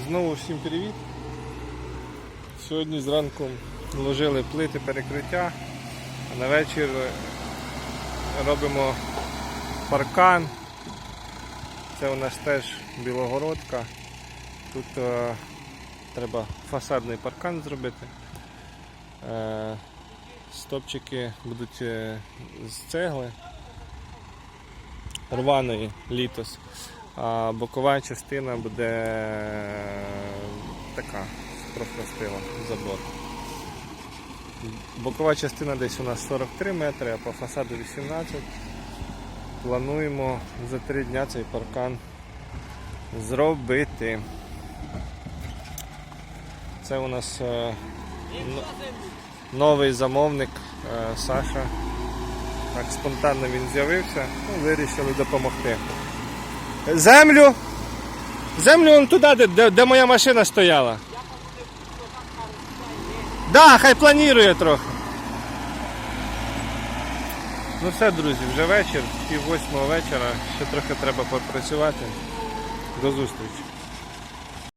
Знову всім привіт. Сьогодні зранку вложили плити перекриття, а на вечір робимо паркан. Це у нас теж білогородка. Тут е, треба фасадний паркан зробити. Е, стопчики будуть е, з цегли рваної літос. А бокова частина буде е, така профростила забор. Бокова частина десь у нас 43 метри, а по фасаду 18. Плануємо за три дня цей паркан зробити. Це у нас е, новий замовник е, Саша. Так спонтанно він з'явився, ну, вирішили допомогти. Землю! Землю он туди, де, де, моя машина стояла. Да, хай планує трохи. Ну все, друзі, вже вечір, пів восьмого вечора, ще трохи треба попрацювати. До зустрічі.